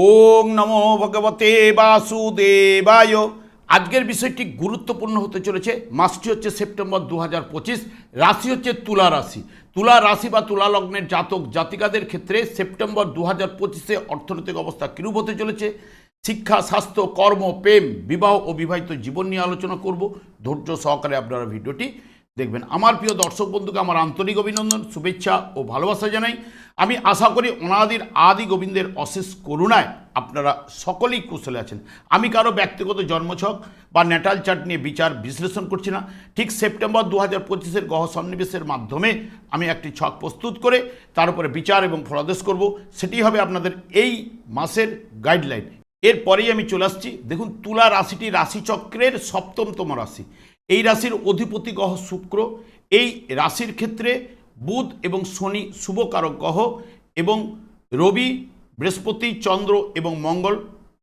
ওং নমো ভগবতে বাসুদেবায়। আজকের বিষয়টি গুরুত্বপূর্ণ হতে চলেছে। মাসটি হচ্ছে সেপ্টেম্বর দু হাজার পঁচিশ, রাশি হচ্ছে তুলা রাশি। তুলা রাশি বা তুলা লগ্নের জাতক জাতিকাদের ক্ষেত্রে সেপ্টেম্বর দু হাজার পঁচিশে অর্থনৈতিক অবস্থা কিরূপ হতে চলেছে? শিক্ষা, স্বাস্থ্য, কর্ম, প্রেম, বিবাহ ও বিবাহিত জীবন নিয়ে আলোচনা করব। ধৈর্য সহকারে আপনারা ভিডিওটি দেখবেন, আমার প্রিয় দর্শক বন্ধুকে আমার আন্তরিক অভিনন্দন, শুভেচ্ছা ও ভালোবাসা জানাই। আমি আশা করি অনাদির আদি গোবিন্দের অশেষ করুণায় আপনারা সকলেই কুশলে আছেন। আমি কারও ব্যক্তিগত জন্মছক বা ন্যাটাল চার্ট নিয়ে বিচার বিশ্লেষণ করছি না। ঠিক সেপ্টেম্বর দু হাজার পঁচিশের গহ সন্নিবেশের মাধ্যমে আমি একটি ছক প্রস্তুত করে তার উপরে বিচার এবং ফলাদেশ করব। সেটি হবে আপনাদের এই মাসের গাইডলাইন এরপরেই আমি চলে আসছি। দেখুন, তুলা রাশিটি রাশিচক্রের সপ্তমতম রাশি। এই রাশির অধিপতি গ্রহ শুক্র, এই রাশির ক্ষেত্রে বুধ এবং শনি শুভকারক গ্রহ এবং রবি, বৃহস্পতি, চন্দ্র এবং মঙ্গল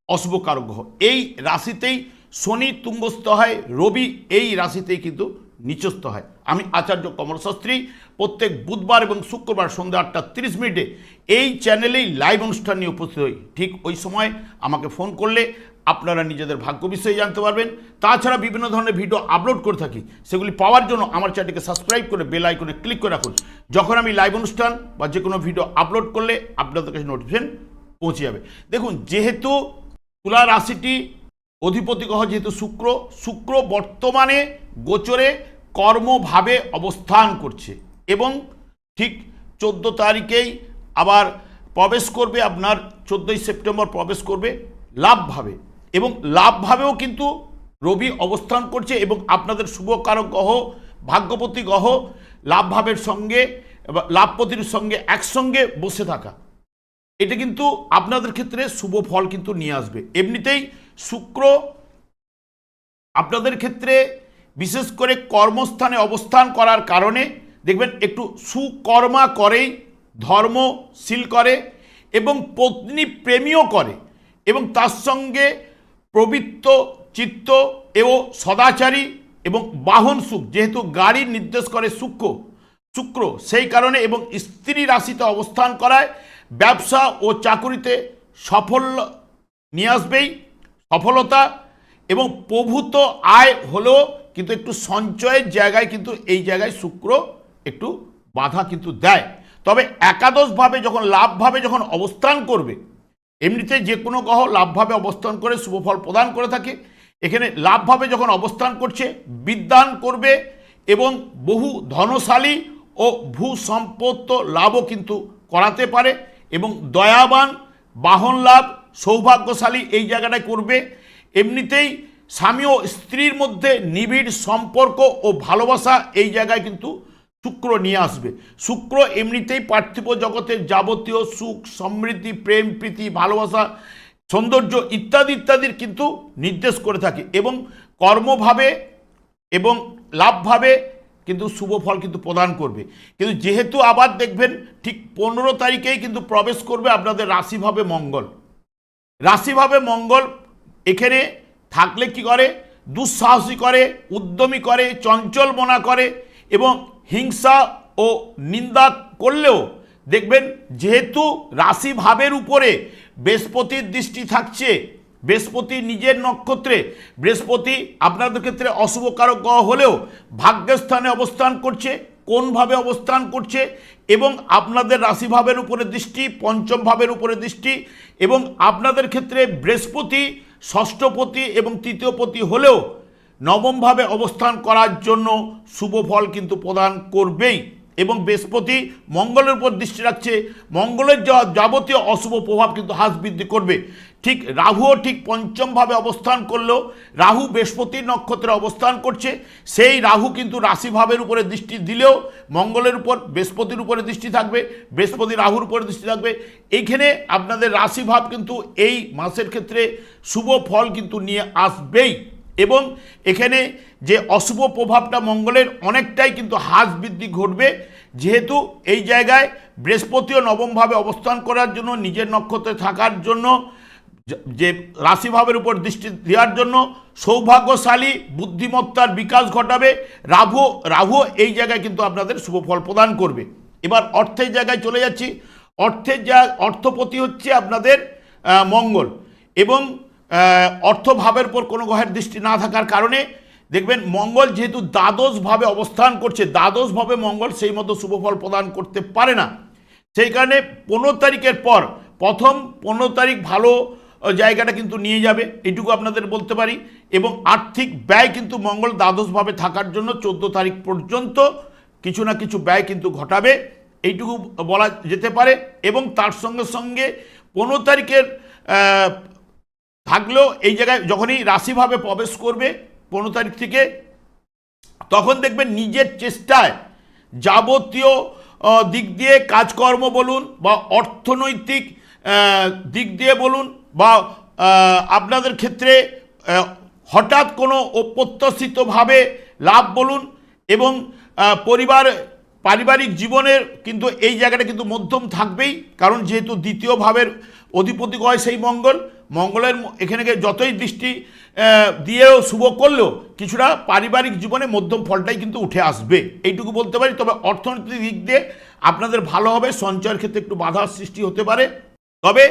অশুভকারক গ্রহ। এই রাশিতেই শনি তুঙ্গস্থ হয়, রবি এই রাশিতেই কিন্তু নিচস্থ হয়। আমি আচার্য কমল শাস্ত্রী, প্রত্যেক বুধবার এবং শুক্রবার সন্ধ্যা আটটা তিরিশ মিনিটে এই চ্যানেলেই লাইভ অনুষ্ঠান নিয়ে উপস্থিত হই। ঠিক ওই সময় আমাকে ফোন করলে আপনারা নিজেদের ভাগ্য বিষয়ে জানতে পারবেন। তাছাড়া বিভিন্ন ধরনের ভিডিও আপলোড করে থাকি। সেগুলি পাওয়ার জন্য আমার চ্যানেলকে সাবস্ক্রাইব করে বেল আইকনে ক্লিক করে রাখুন। যখন আমি লাইভ অনুষ্ঠান বা যে কোনো ভিডিও আপলোড করলে আপনাদের কাছে নোটিফিকেশন পৌঁছে যাবে। দেখুন, যেহেতু তুলা রাশিটি অধিপতি গ্রহ, যেহেতু শুক্র শুক্র বর্তমানে গোচরে কর্মভাবে অবস্থান করছে এবং ঠিক চোদ্দ তারিখেই আবার প্রবেশ করবে, আপনার চোদ্দোই সেপ্টেম্বর প্রবেশ করবে, লাভভাবে। এবং লাভভাবেও কিন্তু রবি অবস্থান করছে এবং আপনাদের শুভকারক গ্রহ, ভাগ্যপতি গ্রহ লাভভাবের সঙ্গে লাভপতির সঙ্গে একসঙ্গে বসে থাকা। এটা কিন্তু আপনাদের ক্ষেত্রে শুভ ফল কিন্তু নিয়ে আসবে। এমনিতেই শুক্র আপনাদের ক্ষেত্রে বিশেষ করে কর্মস্থানে অবস্থান করার কারণে, দেখবেন একটু সুকর্মা করেই ধর্মশীল করে এবং পত্নী প্রেমীও করে এবং তার সঙ্গে প্রবৃত্ত, চিত্ত এবং সদাচারী এবং বাহন সুখ। যেহেতু গাড়ির নির্দেশ করে শুক্র শুক্র সেই কারণে এবং স্ত্রী রাশিতে অবস্থান করায় ব্যবসা ও চাকুরিতে সাফল্য নিয়ে আসবেই, সফলতা এবং প্রভূত আয় হলেও কিন্তু একটু সঞ্চয়ের জায়গায় কিন্তু এই জায়গায় শুক্র একটু বাধা কিন্তু দেয়। তবে একাদশভাবে যখন, লাভভাবে যখন অবস্থান করবে এমনিতে যে কোনো গ্রহ লাভভাবে অবস্থান করে শুভফল প্রদান করে থাকে। এখানে লাভভাবে যখন অবস্থান করছে, বিদ্যান করবে এবং বহু ধনশালী ও ভূ সম্পত্ত লাভও কিন্তু করাতে পারে এবং দয়াবান, বাহন লাভ, সৌভাগ্যশালী এই জায়গাটায় করবে। এমনিতেই স্বামী ও স্ত্রীর মধ্যে নিবিড় সম্পর্ক ও ভালোবাসা এই জায়গায় কিন্তু শুক্র নিয়ে আসবে। শুক্র এমনিতেই পার্থিব জগতের যাবতীয় সুখ, সমৃদ্ধি, প্রেম, প্রীতি, ভালোবাসা, সৌন্দর্য ইত্যাদি ইত্যাদির কিন্তু নির্দেশ করে থাকে এবং কর্মভাবে এবং লাভভাবে কিন্তু শুভ ফল কিন্তু প্রদান করবে। কিন্তু যেহেতু আবার দেখবেন ঠিক পনেরো তারিখেই কিন্তু প্রবেশ করবে আপনাদের রাশিভাবে মঙ্গল। রাশিভাবে মঙ্গল এখানে থাকলে কি করে? দুঃসাহসী করে, উদ্যমী করে, চঞ্চল মনা করে এবং হিংসা ও নিন্দা করলেও দেখবেন যেহেতু রাশি ভাবের উপরে বৃহস্পতির দৃষ্টি থাকছে, বৃহস্পতি নিজের নক্ষত্রে, বৃহস্পতি আপনাদের ক্ষেত্রে অশুভকারক গ্রহ হলেও ভাগ্যস্থানে অবস্থান করছে, কোনভাবে অবস্থান করছে এবং আপনাদের রাশিভাবের উপরে দৃষ্টি পঞ্চম ভাবের উপরে দৃষ্টি এবং আপনাদের ক্ষেত্রে বৃহস্পতি ষষ্ঠপতি এবং তৃতীয়পতি হলেও নবমভাবে অবস্থান করার জন্য শুভ ফল কিন্তু প্রদান করবেই এবং বৃহস্পতি মঙ্গলের উপর দৃষ্টি রাখছে। মঙ্গলের যাবতীয় অশুভ প্রভাব কিন্তু হ্রাস বৃদ্ধি করবে। ঠিক রাহুও ঠিক পঞ্চমভাবে অবস্থান করলেও রাহু বৃহস্পতির নক্ষত্রে অবস্থান করছে। সেই রাহু কিন্তু রাশিভাবের উপরে দৃষ্টি দিলেও মঙ্গলের উপর, বৃহস্পতির উপরে দৃষ্টি থাকবে, বৃহস্পতি রাহুর উপরে দৃষ্টি থাকবে। এইখানে আপনাদের রাশিভাব কিন্তু এই মাসের ক্ষেত্রে শুভ ফল কিন্তু নিয়ে আসবেই। এবং এখানে যে অশুভ প্রভাবটা মঙ্গলের, অনেকটাই কিন্তু হ্রাস বৃদ্ধি ঘটবে। যেহেতু এই জায়গায় বৃহস্পতিও নবমভাবে অবস্থান করার জন্য, নিজের নক্ষত্রে থাকার জন্য, যে- রাশিভাবের উপর দৃষ্টি দেওয়ার জন্য সৌভাগ্যশালী বুদ্ধিমত্তার বিকাশ ঘটাবে। রাহু রাহু এই জায়গায় কিন্তু আপনাদের শুভ ফল প্রদান করবে। এবার অর্থের জায়গায় চলে যাচ্ছি। অর্থের যা, অর্থপতি হচ্ছে আপনাদের মঙ্গল। এবং অর্থভাবের উপর কোনো গ্রহের দৃষ্টি না থাকার কারণে, দেখবেন মঙ্গল যেহেতু দ্বাদশভাবে অবস্থান করছে, দ্বাদশভাবে মঙ্গল সেই মতো শুভফল প্রদান করতে পারে না। সেই কারণে পনেরো তারিখের পর প্রথম পনেরো তারিখ ভালো জায়গাটা কিন্তু নিয়ে যাবে, এটুকু আপনাদের বলতে পারি। এবং আর্থিক ব্যয় কিন্তু মঙ্গল দ্বাদশভাবে থাকার জন্য চোদ্দ তারিখ পর্যন্ত কিছু না কিছু ব্যয় কিন্তু ঘটাবে, এইটুকু বলা যেতে পারে। এবং তার সঙ্গে সঙ্গে পনেরো তারিখের থাকলেও এই জায়গায় যখনই রাশিভাবে প্রবেশ করবে পনেরো তারিখ থেকে, তখন দেখবেন নিজের চেষ্টায় যাবতীয় দিক দিয়ে কাজকর্ম বলুন বা অর্থনৈতিক দিক দিয়ে বলুন বা আপনাদের ক্ষেত্রে হঠাৎ কোনো অপ্রত্যাশিতভাবে লাভ বলুন এবং পরিবার, পারিবারিক জীবনের কিন্তু এই জায়গাটা কিন্তু মধ্যম থাকবেই, কারণ যেহেতু দ্বিতীয় ভাবের অধিপতি হয় সেই মঙ্গল মঙ্গলের এখানে যতই দৃষ্টি দিয়েও শুভ করলেও কিছুটা পারিবারিক জীবনে মধ্যম ফলটাই কিন্তু উঠে আসবে। এইটুকু বলতে পারি, তবে অর্থনৈতিক দিক দিয়ে আপনাদের ভালো হবে, সঞ্চয়ের ক্ষেত্রে একটু বাধার সৃষ্টি হতে পারে। তবে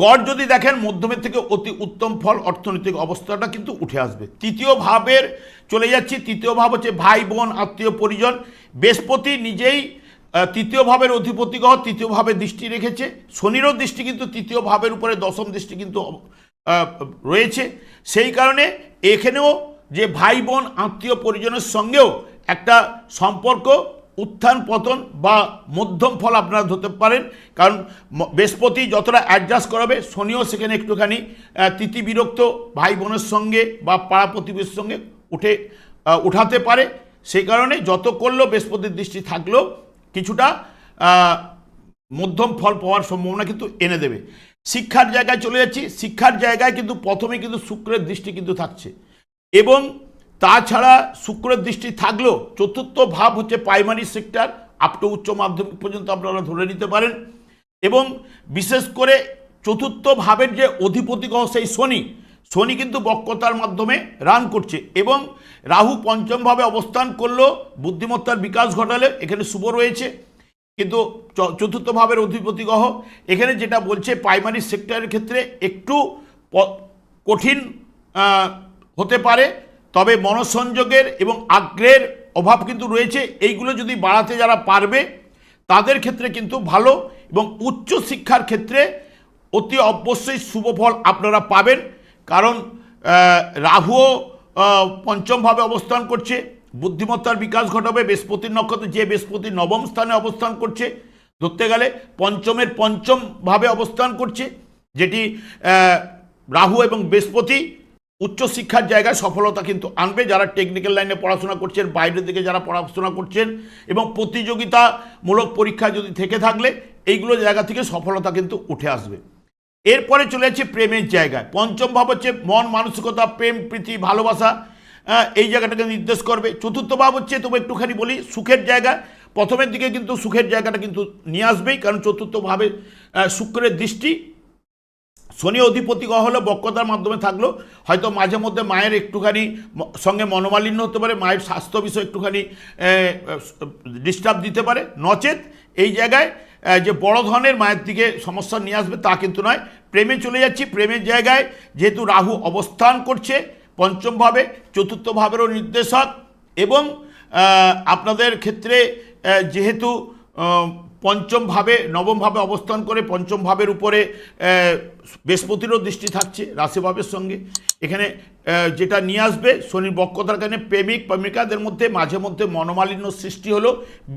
গড় যদি দেখেন, মধ্যমের থেকে অতি উত্তম ফল অর্থনৈতিক অবস্থাটা কিন্তু উঠে আসবে। তৃতীয় ভাবের চলে যাচ্ছি, তৃতীয় ভাব হচ্ছে ভাই, বোন, আত্মীয়, পরিজন। বৃহস্পতি নিজেই তৃতীয় ভাবের অধিপতি গ্রহ তৃতীয় ভাবে দৃষ্টি রেখেছে। শনিরও দৃষ্টি কিন্তু তৃতীয় ভাবের উপরে, দশম দৃষ্টি কিন্তু রয়েছে। সেই কারণে এখানেও যে ভাই বোন, আত্মীয় পরিজনের সঙ্গেও একটা সম্পর্ক, উত্থান পতন বা মধ্যম ফল আপনারা ধরতে পারেন। কারণ বৃহস্পতি যতটা অ্যাডজাস্ট করাবে, শনিও সেখানে একটুখানি তিথি বিরক্ত ভাই বোনের সঙ্গে বা পাড়া প্রতিবেশীর সঙ্গে উঠে উঠাতে পারে। সেই কারণে যত করলেও বৃহস্পতির দৃষ্টি থাকলেও কিছুটা মধ্যম ফল পাওয়ার সম্ভাবনা কিন্তু এনে দেবে। শিক্ষার জায়গায় চলে যাচ্ছি। শিক্ষার জায়গায় কিন্তু প্রথমে কিন্তু শুক্রের দৃষ্টি কিন্তু থাকছে। এবং তাছাড়া শুক্রের দৃষ্টি থাকলেও চতুর্থ ভাব হচ্ছে প্রাইমারি সেক্টর আপ টু উচ্চ মাধ্যমিক পর্যন্ত আপনারা ধরে নিতে পারেন। এবং বিশেষ করে চতুর্থ ভাবের যে অধিপতি সেই শনি শনি কিন্তু বক্রতার মাধ্যমে রান করছে। এবং রাহু পঞ্চমভাবে অবস্থান করলেও বুদ্ধিমত্তার বিকাশ ঘটালে, এখানে শুভ রয়েছে। কিন্তু চ- চতুর্থ ভাবের অধিপতি গ্রহ, এখানে যেটা বলছে প্রাইমারি সেক্টরের ক্ষেত্রে একটু কঠিন হতে পারে, তবে মনসংযোগের এবং আগ্রহের অভাব কিন্তু রয়েছে। এইগুলো যদি বাড়াতে যারা পারবে, তাদের ক্ষেত্রে কিন্তু ভালো এবং উচ্চ শিক্ষার ক্ষেত্রে অতি অবশ্যই শুভ ফল আপনারা পাবেন। কারণ রাহুও পঞ্চমভাবে অবস্থান করছে। বুদ্ধিমত্তার বিকাশ ঘটাবে। বৃহস্পতির নক্ষত্র যে বৃহস্পতি নবম স্থানে অবস্থান করছে, ধরতে গেলে পঞ্চমের পঞ্চম ভাবে অবস্থান করছে, যেটি রাহু এবং বৃহস্পতি উচ্চশিক্ষার জায়গায় সফলতা কিন্তু আনবে। যারা টেকনিক্যাল লাইনে পড়াশোনা করছেন, বাইরের দিকে যারা পড়াশোনা করছেন এবং প্রতিযোগিতামূলক পরীক্ষা যদি থেকে থাকলে, এইগুলো জায়গা থেকে সফলতা কিন্তু উঠে আসবে। এরপরে চলে যাচ্ছে প্রেমের জায়গায়। পঞ্চম ভাব হচ্ছে মন, মানসিকতা, প্রেম, প্রীতি, ভালোবাসা। এই জায়গাটাকে নির্দেশ করবে। চতুর্থ ভাব হচ্ছে তবু একটুখানি বলি, সুখের জায়গা। প্রথমের দিকে কিন্তু সুখের জায়গাটা কিন্তু নিয়ে আসবেই, কারণ চতুর্থ ভাবে শুক্রের দৃষ্টি। শনি অধিপতি হলো, বক্রতার মাধ্যমে থাকল। হয়তো মাঝে মধ্যে মায়ের একটুখানি সঙ্গে মনোমালিন্য হতে পারে, মায়ের স্বাস্থ্য বিষয়ে একটুখানি ডিস্টার্ব দিতে পারে। নচেত এই জায়গায় যে বড় ধরনের মায়ের দিকে সমস্যা নিয়ে আসবে তা কিন্তু নয়। প্রেমে চলে যাচ্ছি, প্রেমের জায়গায় যেহেতু রাহু অবস্থান করছে পঞ্চমভাবে, চতুর্থভাবেরও নির্দেশক এবং আপনাদের ক্ষেত্রে যেহেতু পঞ্চম ভাবে নবম অবস্থান করে পঞ্চম ভাবের উপরে বৃহস্পতিরও দৃষ্টি থাকছে রাশিভাবের সঙ্গে। এখানে যেটা নিয়ে আসবে, শনির বক্রতার কারণে প্রেমিক, প্রেমিকাদের মধ্যে মাঝে মধ্যে মনোমালিন্য সৃষ্টি হলো।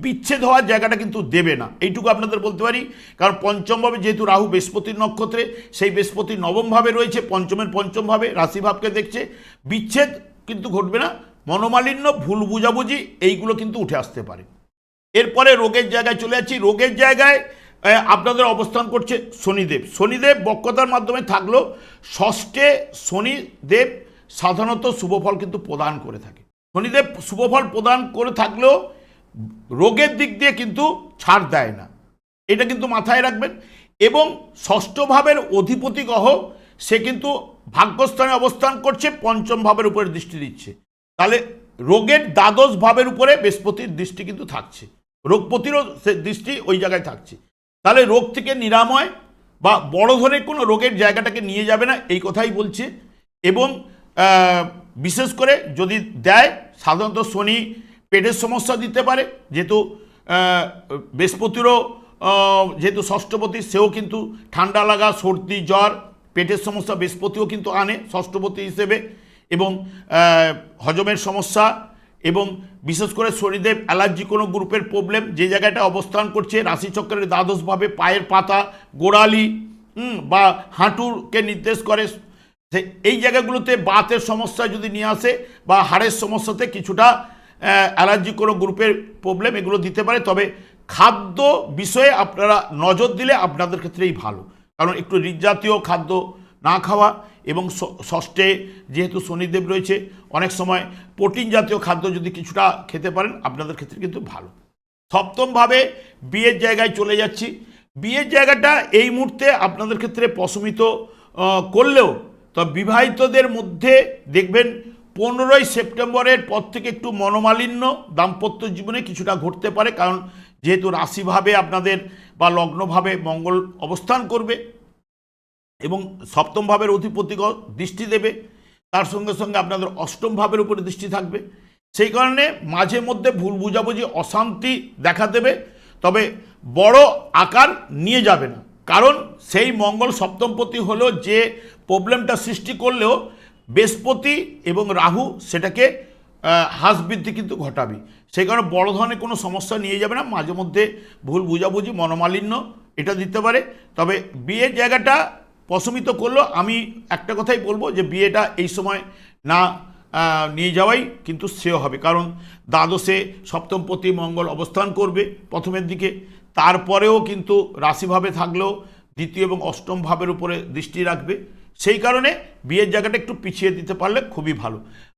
বিচ্ছেদ হওয়ার জায়গাটা কিন্তু দেবে না। এইটুকু আপনাদের বলতে পারি। কারণ পঞ্চম ভাবে যেহেতু রাহু বৃহস্পতির নক্ষত্রে, সেই বৃহস্পতি নবম ভাবে রয়েছে, পঞ্চমের পঞ্চম ভাবে রাশিভাবকে দেখছে। বিচ্ছেদ কিন্তু ঘটবে না, মনোমালিন্য, ভুল বুঝাবুঝি, এইগুলো কিন্তু উঠে আসতে পারে। এরপরে রোগের জায়গায় চলে যাচ্ছি। রোগের জায়গায় আপনাদের অবস্থান করছে শনিদেব। শনিদেব বক্রতার মাধ্যমে থাকলেও ষষ্ঠে শনিদেব সাধারণত শুভফল কিন্তু প্রদান করে থাকে। শনিদেব শুভফল প্রদান করে থাকলেও রোগের দিক দিয়ে কিন্তু ছাড় দেয় না। এটা কিন্তু মাথায় রাখবেন। এবং ষষ্ঠ ভাবের অধিপতি গ্রহ, সে কিন্তু ভাগ্যস্থানে অবস্থান করছে, পঞ্চম ভাবের উপরে দৃষ্টি দিচ্ছে। তাহলে রোগের দ্বাদশ ভাবের উপরে বৃহস্পতির দৃষ্টি কিন্তু থাকছে। রোগ প্রতিরোধ দৃষ্টি ওই জায়গায় থাকছে। তাহলে রোগ থেকে নিরাময় বা বড় ধরনের কোনো রোগের জায়গাটাকে নিয়ে যাবে না, এই কথাই বলছে। এবং বিশেষ করে যদি দেয়, সাধারণত শনি পেটের সমস্যা দিতে পারে, যেহেতু বৃহস্পতিরও যেহেতু ষষ্ঠপতি, সেও কিন্তু ঠান্ডা লাগা, সর্দি, জ্বর, পেটের সমস্যা বৃহস্পতিও কিন্তু আনে ষষ্ঠপতি হিসেবে। এবং হজমের সমস্যা এবং বিশেষ করে শনিদেব অ্যালার্জি কোনো গ্রুপের প্রবলেম যে জায়গাটা অবস্থান করছে, রাশিচক্রের দ্বাদশভাবে পায়ের পাতা, গোড়ালি বা হাঁটুরকে নির্দেশ করে। এই জায়গাগুলোতে বাতের সমস্যা যদি নিয়ে আসে বা হাড়ের সমস্যাতে কিছুটা অ্যালার্জি কোনো গ্রুপের প্রবলেম এগুলো দিতে পারে। তবে খাদ্য বিষয়ে আপনারা নজর দিলে আপনাদের ক্ষেত্রেই ভালো। কারণ একটু রিচ জাতীয় খাদ্য না খাওয়া এবং ষষ্ঠে যেহেতু শনিদেব রয়েছে, অনেক সময় প্রোটিন জাতীয় খাদ্য যদি কিছুটা খেতে পারেন, আপনাদের ক্ষেত্রে কিন্তু ভালো। সপ্তমভাবে বিয়ের জায়গায় চলে যাচ্ছি। বিয়ের জায়গাটা এই মুহূর্তে আপনাদের ক্ষেত্রে প্রশমিত করলেও, তো বিবাহিতদের মধ্যে দেখবেন পনেরোই সেপ্টেম্বরের পর থেকে একটু মনোমালিন্য, দাম্পত্য জীবনে কিছুটা ঘটতে পারে, কারণ যেহেতু রাশিভাবে আপনাদের বা লগ্নভাবে মঙ্গল অবস্থান করবে এবং সপ্তম ভাবের অধিপতি দৃষ্টি দেবে। তার সঙ্গে সঙ্গে আপনাদের অষ্টম ভাবের উপরে দৃষ্টি থাকবে। সেই কারণে মাঝে মধ্যে ভুল বুঝাবুঝি, অশান্তি দেখা দেবে, তবে বড় আকার নিয়ে যাবে না। কারণ সেই মঙ্গল সপ্তমপতি হলো যে প্রবলেমটা সৃষ্টি করলেও বৃহস্পতি এবং রাহু সেটাকে হ্রাস বৃদ্ধি কিন্তু ঘটাবে। সেই কারণে বড় ধরনের কোনো সমস্যা নিয়ে যাবে না। মাঝে মধ্যে ভুল বুঝাবুঝি, মনোমালিন্য এটা দিতে পারে। তবে বিয়ের জায়গাটা প্রশমিত করল। আমি একটা কথাই বলব যে বিয়েটা এই সময় না নিয়ে যাওয়াই কিন্তু শ্রেয় হবে। কারণ দ্বাদশে সপ্তমপতি মঙ্গল অবস্থান করবে প্রথমের দিকে। তারপরেও কিন্তু রাশিভাবে থাকলেও দ্বিতীয় এবং অষ্টম ভাবের উপরে দৃষ্টি রাখবে। সেই কারণে বিয়ের জায়গাটা একটু পিছিয়ে দিতে পারলে খুবই ভালো।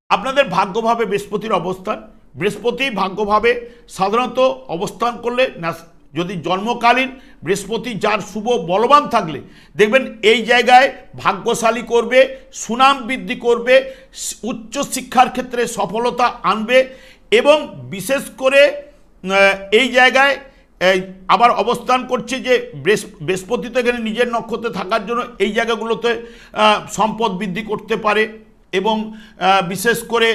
আপনাদের ভাগ্যভাবে বৃহস্পতির অবস্থান। বৃহস্পতি ভাগ্যভাবে সাধারণত অবস্থান করলে যদি জন্মকালীন বৃহস্পতি যার শুভ বলবান থাকলে, দেখবেন এই জায়গায় ভাগ্যশালী করবে, সুনাম বৃদ্ধি করবে, উচ্চ শিক্ষার ক্ষেত্রে সফলতা আনবে এবং বিশেষ করে এই জায়গায় আবার অবস্থান করছে যে বৃহস্প- বৃহস্পতি তো এখানে নিজের নক্ষত্রে থাকার জন্য এই জায়গাগুলোতে সম্পদ বৃদ্ধি করতে পারে এবং বিশেষ করে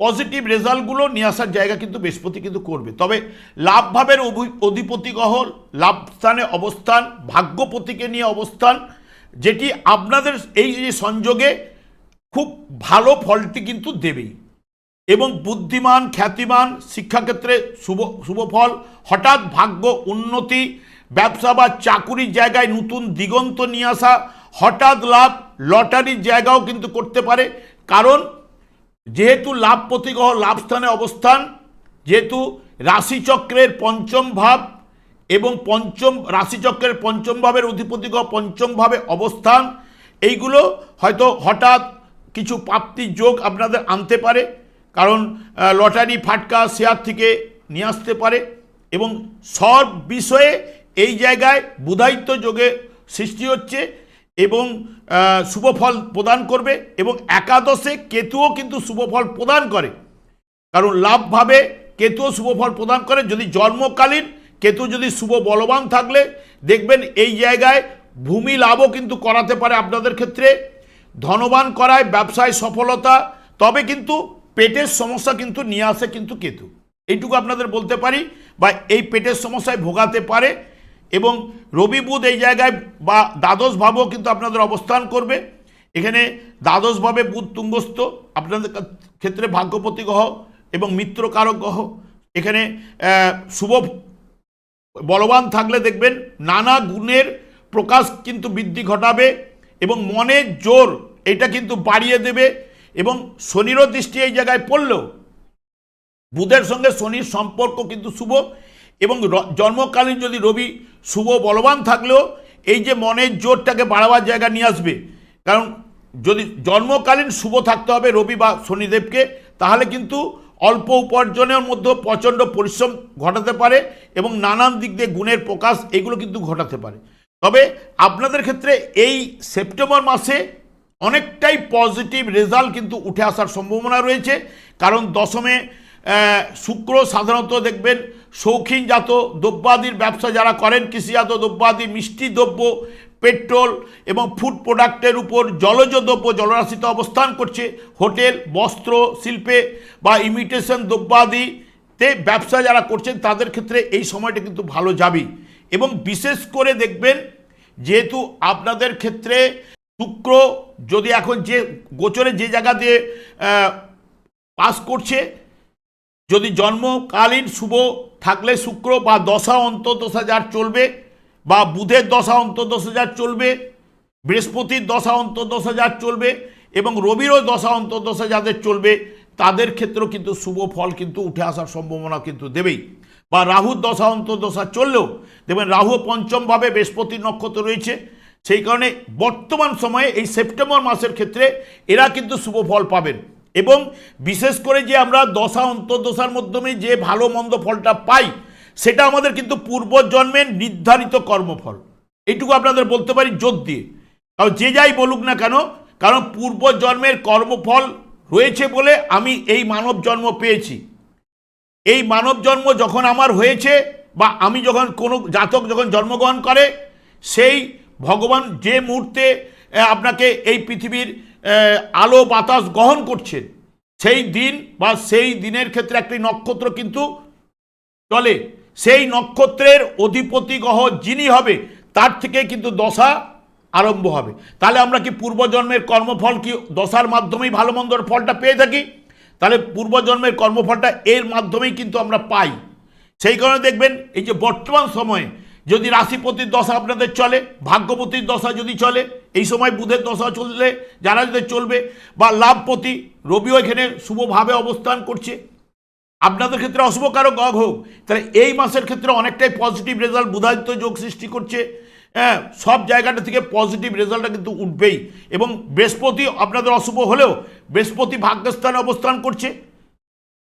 পজিটিভ রেজাল্টগুলো নিয়ে আসার জায়গা কিন্তু বৃহস্পতি কিন্তু করবে। তবে লাভভাবের অধিপতি গহল, লাভ স্থানে অবস্থান, ভাগ্যপতিকে নিয়ে অবস্থান, যেটি আপনাদের এই যে সংযোগে খুব ভালো ফলটি কিন্তু দেবেই। এবং বুদ্ধিমান, খ্যাতিমান, শিক্ষাক্ষেত্রে শুভ শুভ ফল, হঠাৎ ভাগ্য, উন্নতি, ব্যবসা বা চাকুরির জায়গায় নতুন দিগন্ত নিয়ে আসা, হঠাৎ লাভ, লটারির জায়গাও কিন্তু করতে পারে। কারণ যেহেতু লাভ প্রতিগ্রহ, লাভ স্থানে অবস্থান, যেহেতু রাশিচক্রের পঞ্চম ভাব এবং পঞ্চম, রাশিচক্রের পঞ্চম ভাবের অধিপতি গ্রহ পঞ্চম ভাবে অবস্থান, এইগুলো হয়তো হঠাৎ কিছু প্রাপ্তির যোগ আপনাদের আনতে পারে, কারণ লটারি, ফাটকা, শেয়ার থেকে নিয়ে আসতে পারে এবং সব বিষয়ে এই জায়গায় বুধায়িত্ব যোগে সৃষ্টি হচ্ছে। এবং শুভফল প্রদান করবে এবং একাদশে কেতুও কিন্তু শুভফল প্রদান করে। কারণ লাভভাবে কেতুও শুভফল প্রদান করে। যদি জন্মকালীন কেতু যদি শুভ বলবান থাকলে, দেখবেন এই জায়গায় ভূমি লাভও কিন্তু করাতে পারে আপনাদের ক্ষেত্রে। ধনবান করায় ব্যবসায় সফলতা, তবে কিন্তু পেটের সমস্যা কিন্তু নিয়ে আসে কিন্তু কেতু। এইটুকু আপনাদের বলতে পারি বা এই পেটের সমস্যায় ভোগাতে পারে। এবং রবি বুধ এই জায়গায় বা দ্বাদশ ভাবও কিন্তু আপনাদের অবস্থান করবে। এখানে দ্বাদশভাবে বুধ তুঙ্গস্থ, আপনাদের ক্ষেত্রে ভাগ্যপতি গ্রহ এবং মিত্রকারক গ্রহ। এখানে শুভ বলবান থাকলে দেখবেন নানা গুণের প্রকাশ কিন্তু বৃদ্ধি ঘটাবে এবং মনের জোর এটা কিন্তু বাড়িয়ে দেবে এবং শনিরও দৃষ্টি এই জায়গায় পড়লেও বুধের সঙ্গে শনির সম্পর্ক কিন্তু শুভ এবং জন্মকালীন যদি রবি শুভ বলবান থাকলেও এই যে মনের জোরটাকে বাড়াবার জায়গা নিয়ে আসবে। কারণ যদি জন্মকালীন শুভ থাকতে হবে রবি বা শনিদেবকে, তাহলে কিন্তু অল্প উপার্জনের মধ্যে প্রচণ্ড পরিশ্রম ঘটাতে পারে এবং নানান দিক দিয়ে গুণের প্রকাশ এগুলো কিন্তু ঘটাতে পারে। তবে আপনাদের ক্ষেত্রে এই সেপ্টেম্বর মাসে অনেকটাই পজিটিভ রেজাল্ট কিন্তু উঠে আসার সম্ভাবনা রয়েছে। কারণ দশমে শুক্র সাধারণত দেখবেন শৌখিনজাত দ্রব্যাদির ব্যবসা যারা করেন, কৃষিজাত দ্রব্যাদি, মিষ্টি দ্রব্য, পেট্রোল এবং ফুড প্রোডাক্টের উপর জলজ দ্রব্য জলরাশিতে অবস্থান করছে, হোটেল, বস্ত্র, শিল্পে বা ইমিটেশন দ্রব্যাদিতে ব্যবসা যারা করছেন, তাদের ক্ষেত্রে এই সময়টা কিন্তু ভালো যাবেই এবং বিশেষ করে দেখবেন, যেহেতু আপনাদের ক্ষেত্রে শুক্র যদি এখন যে গোচরে যে জায়গা দিয়ে পাস করছে যদি জন্মকালীন শুভ থাকলে শুক্র বা দশা অন্তর্দশা যার চলবে বা বুধের দশা অন্তর্দশা যার চলবে, বৃহস্পতির দশা অন্তর্দশা যার চলবে এবং রবিরও দশা অন্তর্দশা যাদের চলবে, তাদের ক্ষেত্রেও কিন্তু শুভ ফল কিন্তু উঠে আসার সম্ভাবনা কিন্তু দেবেই। বা রাহুর দশা অন্তর্দশা চললেও, দেখবেন রাহু পঞ্চমভাবে বৃহস্পতির নক্ষত্র রয়েছে, সেই কারণে বর্তমান সময়ে এই সেপ্টেম্বর মাসের ক্ষেত্রে এরা কিন্তু শুভ ফল পাবেন। এবং বিশেষ করে যে আমরা দশা, অন্তর্দশার মাধ্যমে যে ভালো, মন্দ ফলটা পাই, সেটা আমাদের কিন্তু পূর্বজন্মের নির্ধারিত কর্মফল। এইটুকু আপনাদের বলতে পারি জোর দিয়ে। কারণ যে যাই বলুক না কেন, কারণ পূর্বজন্মের কর্মফল রয়েছে বলে আমি এই মানব জন্ম পেয়েছি। এই মানব জন্ম যখন আমার হয়েছে বা আমি যখন কোনো জাতক যখন জন্মগ্রহণ করে, সেই ভগবান যে মুহূর্তে আপনাকে এই পৃথিবীর আলো বাতাস গ্রহণ করছেন সেই দিন বা সেই দিনের ক্ষেত্রে একটি নক্ষত্র কিন্তু চলে। সেই নক্ষত্রের অধিপতি গ্রহ যিনি হবে, তার থেকে কিন্তু দশা আরম্ভ হবে। তাহলে আমরা কি পূর্বজন্মের কর্মফল কি দশার মাধ্যমেই ভালো মন্দর ফলটা পেয়ে থাকি? তাহলে পূর্বজন্মের কর্মফলটা এর মাধ্যমেই কিন্তু আমরা পাই। সেই কারণে দেখবেন, এই যে বর্তমান সময়ে যদি রাশিপতির দশা আপনাদের চলে, ভাগ্যপতির দশা যদি চলে এই সময় বুধের দশা চললে, যারা যাদের চলবে, বা লাভপতি রবিও এখানে শুভভাবে অবস্থান করছে। আপনাদের ক্ষেত্রে অশুভ কারও গগ হোক, তাহলে এই মাসের ক্ষেত্রে অনেকটাই পজিটিভ রেজাল্ট বুধায়িত্ব যোগ সৃষ্টি করছে। হ্যাঁ সব জায়গাটা থেকে পজিটিভ রেজাল্টটা কিন্তু উঠবেই। এবং বৃহস্পতি আপনাদের অশুভ হলেও বৃহস্পতি ভাগ্যস্থানে অবস্থান করছে।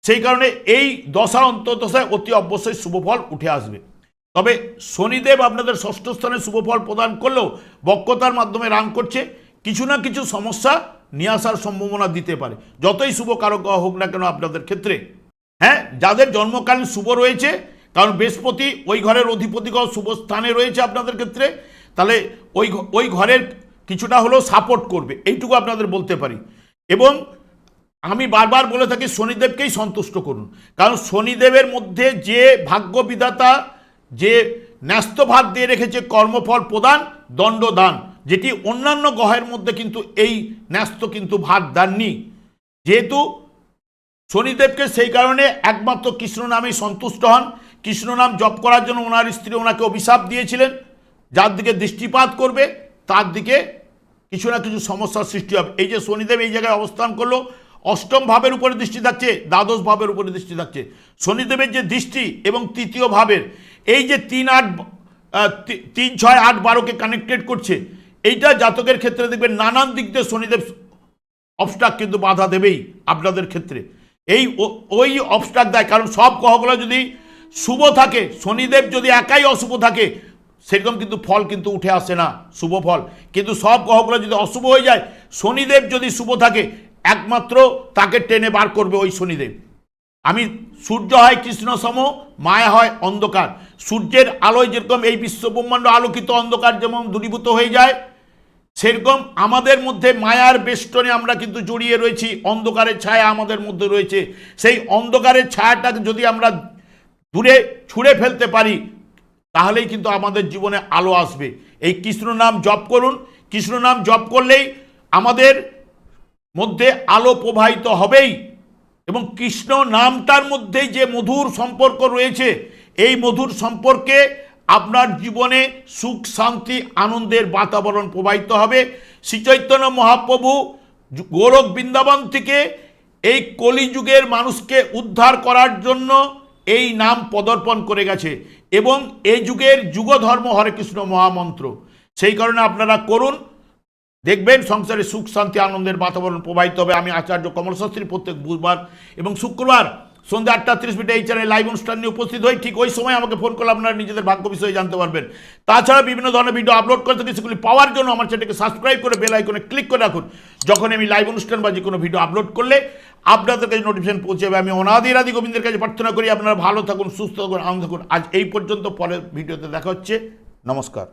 সেই কারণে এই দশা অন্তর্দশায় অতি অবশ্যই শুভফল উঠে আসবে। তবে শনিদেব আপনাদের ষষ্ঠ স্থানে শুভফল প্রদান করলেও বক্রতার মাধ্যমে রান করছে। কিছু না কিছু সমস্যা নিয়ে আসার সম্ভাবনা দিতে পারে। যতই শুভ কারক হোক না কেন আপনাদের ক্ষেত্রে। হ্যাঁ যাদের জন্মকালীন শুভ রয়েছে, কারণ বৃহস্পতি ওই ঘরের অধিপতি গ্রহ শুভ স্থানে রয়েছে আপনাদের ক্ষেত্রে, তাহলে ওই ওই ঘরের কিছুটা হলেও সাপোর্ট করবে। এইটুকু আপনাদের বলতে পারি। এবং আমি বারবার বলে থাকি, শনিদেবকেই সন্তুষ্ট করুন। কারণ শনিদেবের মধ্যে যে ভাগ্য বিধাতা যে ন্যস্ত ভাত দিয়ে রেখেছে কর্মফল প্রদান, দণ্ডদান, যেটি অন্যান্য গ্রহের মধ্যে কিন্তু এই ন্যস্ত কিন্তু ভাত দেননি। যেহেতু শনিদেবকে সেই কারণে একমাত্র কৃষ্ণ নামেই সন্তুষ্ট হন। কৃষ্ণ নাম জপ করার জন্য ওনার স্ত্রী ওনাকে অভিশাপ দিয়েছিলেন। যার দিকে দৃষ্টিপাত করবে, তার দিকে কিছু না কিছু সমস্যার সৃষ্টি হবে। এই যে শনিদেব এই জায়গায় অবস্থান করল অষ্টম ভাবের উপরে দৃষ্টি থাকছে দ্বাদশ ভাবের উপরে দৃষ্টি থাকছে শনিদেবের যে দৃষ্টি এবং তৃতীয় ভাবের, এই যে তিন আট তিন, ছয়, আট, বারোকে কানেক্টেড করছে, এইটা জাতকের ক্ষেত্রে দেখবেন নানান দিক দিয়ে শনিদেব অবস্টাক কিন্তু বাধা দেবেই আপনাদের ক্ষেত্রে। এই ওই অবস্টাক দেয়, কারণ সব গ্রহগুলো যদি শুভ থাকে, শনিদেব যদি একাই অশুভ থাকে, সেরকম কিন্তু ফল কিন্তু উঠে আসে না, শুভ ফল। কিন্তু সব গ্রহগুলো যদি অশুভ হয়ে যায়, শনিদেব যদি শুভ থাকে একমাত্র তাকে টেনে বার করবে ওই শনিদেব। আমি, সূর্য হয় কৃষ্ণ সম, মায়া হয় অন্ধকার। সূর্যের আলোয় যেরকম এই বিশ্বব্রহ্মাণ্ড আলোকিত অন্ধকার যেমন দূরীভূত হয়ে যায়, সেরকম আমাদের মধ্যে মায়ার বেষ্টনে আমরা কিন্তু জড়িয়ে রয়েছি, অন্ধকারের ছায়া আমাদের মধ্যে রয়েছে। সেই অন্ধকারের ছায়াটাকে যদি আমরা দূরে ছুঁড়ে ফেলতে পারি, তাহলেই কিন্তু আমাদের জীবনে আলো আসবে। এই কৃষ্ণ নাম জপ করুন। কৃষ্ণ নাম জপ করলেই আমাদের মধ্যে আলো প্রবাহিত হবেই এবং কৃষ্ণ নামটার মধ্যে যে মধুর সম্পর্ক রয়েছে, এই মধুর সম্পর্কে আপনার জীবনে সুখ, শান্তি, আনন্দের বাতাবরণ প্রবাহিত হবে। শ্রীচৈতন্য মহাপ্রভু গোরখ বৃন্দাবন থেকে এই কলিযুগের মানুষকে উদ্ধার করার জন্য এই নাম পদর্পণ করে গেছে এবং এই যুগের যুগধর্ম হরে কৃষ্ণ মহামন্ত্র। সেই কারণে আপনারা করুন দেখবেন সংসারে সুখ, শান্তি, আনন্দের বাতাবরণ প্রবাহিত হবে। আমি আচার্য কমল শাস্ত্রী প্রত্যেক বুধবার এবং শুক্রবার সন্ধ্যা আটটা তিরিশ মিনিটে এই চ্যানেলে লাইভ অনুষ্ঠান নিয়ে উপস্থিত হই। ঠিক ওই সময় আমাকে ফোন করলে আপনারা নিজেদের ভাগ্য বিষয়ে জানতে পারবেন। তাছাড়া বিভিন্ন ধরনের ভিডিও আপলোড করে থাকি, সেগুলি পাওয়ার জন্য আমার চ্যানেলকে সাবস্ক্রাইব করে বেল আইকনে ক্লিক করে রাখুন। যখন আমি লাইভ অনুষ্ঠান বা যে কোনো ভিডিও আপলোড করলে আপনাদের কাছে নোটিফিকেশন পৌঁছে যাবে। আমি অনাদির আদি গোবিন্দের কাছে প্রার্থনা করি, আপনারা ভালো থাকুন, সুস্থ থাকুন, আনন্দ থাকুন। আজ এই পর্যন্ত পরের ভিডিওতে দেখা হচ্ছে। নমস্কার।